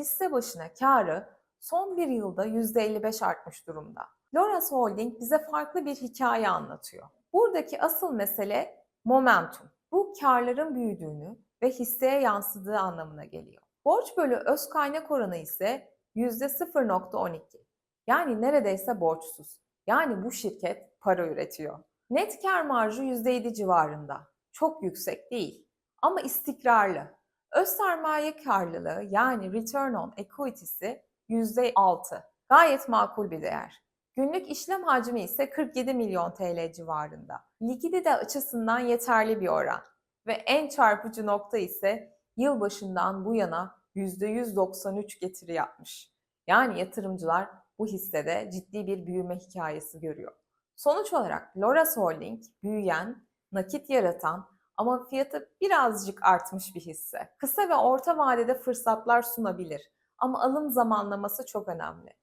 hisse başına karı son bir yılda %55 artmış durumda. Loras Holding bize farklı bir hikaye anlatıyor. Buradaki asıl mesele momentum. Bu karların büyüdüğünü ve hisseye yansıdığı anlamına geliyor. Borç bölü öz kaynak oranı ise %0.12. Yani neredeyse borçsuz. Yani bu şirket para üretiyor. Net kar marjı %7 civarında. Çok yüksek değil ama istikrarlı. Öz sermaye karlılığı yani return on equity'si %6. Gayet makul bir değer. Günlük işlem hacmi ise 47 milyon TL civarında. Likidite açısından yeterli bir oran. Ve en çarpıcı nokta ise yılbaşından bu yana %193 getiri yapmış. Yani yatırımcılar bu hissede ciddi bir büyüme hikayesi görüyor. Sonuç olarak Loras Holding büyüyen, nakit yaratan ama fiyatı birazcık artmış bir hisse. Kısa ve orta vadede fırsatlar sunabilir ama alım zamanlaması çok önemli.